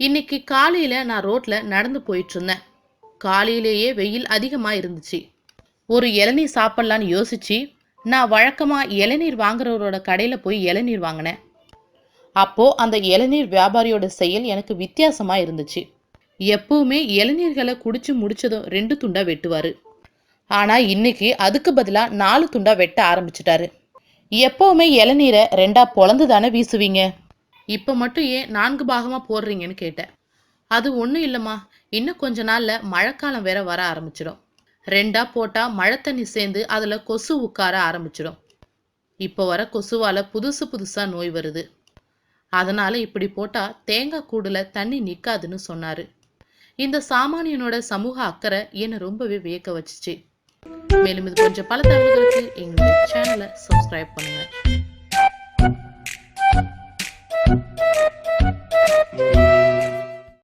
இன்னைக்கு காலையில நான் ரோட்ல நடந்து போயிட்டு இருந்தேன் காலையிலேயே வெயில் அதிகமா இருந்துச்சு ஒரு இளநீர் சாப்பிட்லான்னு யோசிச்சு நான் வழக்கமா இளநீர் வாங்குறவரோட கடையில போய் இளநீர் வாங்கினேன். அப்போ அந்த இளநீர் வியாபாரியோட செயல் எனக்கு வித்தியாசமா இருந்துச்சு. எப்பவுமே இளநீர்களை குடிச்சு முடிச்சதும் ரெண்டு துண்டா வெட்டுவாரு. ஆனா இன்னைக்கு அதுக்கு பதிலா நாலு துண்டா வெட்ட ஆரம்பிச்சிட்டாரு. எப்பவுமே இளநீரை ரெண்டா பொழந்து தானே வீசுவீங்க? இப்போ மட்டும் ஏன் நான்கு பாகமாக போடுறீங்கன்னு கேட்டேன். அது ஒன்றும் இல்லைம்மா. இன்னும் கொஞ்ச நாளில் மழைக்காலம் வேற வர ஆரம்பிச்சிடும். ரெண்டா போட்டால் மழை தண்ணி சேர்ந்து அதில் கொசு உட்கார ஆரம்பிச்சிடும். இப்போ வர கொசுவால் புதுசு புதுசா நோய் வருது. அதனால இப்படி போட்டால் தேங்காய் கூடுல தண்ணி நிற்காதுன்னு சொன்னார். இந்த சாமானியனோட சமூக அக்கறை என்னை ரொம்பவே வியக்க வச்சுச்சு. மேலும் இது கொஞ்சம் பல தகவல்களுக்கு எங்கள் சேனலை சப்ஸ்கிரைப் பண்ணுங்கள்